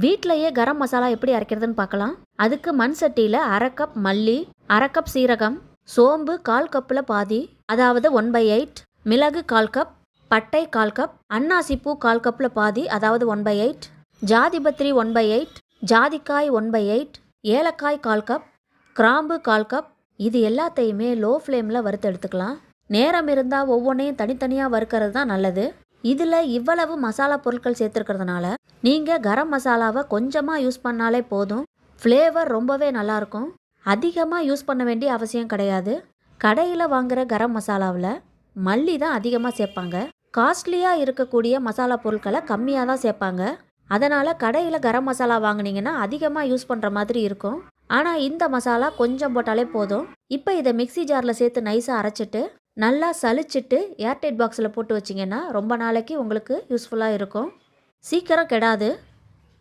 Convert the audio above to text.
வீட்டிலையே கரம் மசாலா எப்படி அரைக்கிறதுன்னு பார்க்கலாம். அதுக்கு மண் சட்டியில் அரை கப் மல்லி அரை கப் சீரகம் சோம்பு கால் கப்பில் பாதி அதாவது ஒன் பை எயிட் மிளகு கால் கப் பட்டை கால் கப் அன்னாசிப்பூ கால் கப்பில் பாதி அதாவது ஒன் பை எயிட் ஜாதிபத்ரி ஒன் பை எயிட் ஜாதிக்காய் ஒன் பை எயிட் ஏலக்காய் கால் கப் கிராம்பு கால் கப் இது எல்லாத்தையுமே லோ ஃப்ளேமில் வறுத்து எடுத்துக்கலாம். நேரம் இருந்தால் ஒவ்வொன்றையும் தனித்தனியாக வறுக்கிறது தான் நல்லது. இதில் இவ்வளவு மசாலா பொருட்கள் சேர்த்துருக்கிறதுனால நீங்கள் கரம் மசாலாவை கொஞ்சமாக யூஸ் பண்ணாலே போதும். ஃப்ளேவர் ரொம்பவே நல்லாயிருக்கும் அதிகமாக யூஸ் பண்ண வேண்டிய அவசியம் கிடையாது. கடையில் வாங்குகிற கரம் மசாலாவில் மல்லி தான் அதிகமாக சேர்ப்பாங்க. காஸ்ட்லியாக இருக்கக்கூடிய மசாலா பொருட்களை கம்மியாக தான் சேர்ப்பாங்க. அதனால் கடையில் கரம் மசாலா வாங்கினீங்கன்னா அதிகமாக யூஸ் பண்ணுற மாதிரி இருக்கும். ஆனால் இந்த மசாலா கொஞ்சம் போட்டாலே போதும். இப்போ இதை மிக்ஸி ஜாரில் சேர்த்து நைஸாக அரைச்சிட்டு நல்லா சலிச்சிட்டு ஏர்டைட் பாக்ஸில் போட்டு வச்சிங்கன்னா ரொம்ப நாளைக்கு உங்களுக்கு யூஸ்ஃபுல்லாக இருக்கும். சீக்கிரம் கெடாது.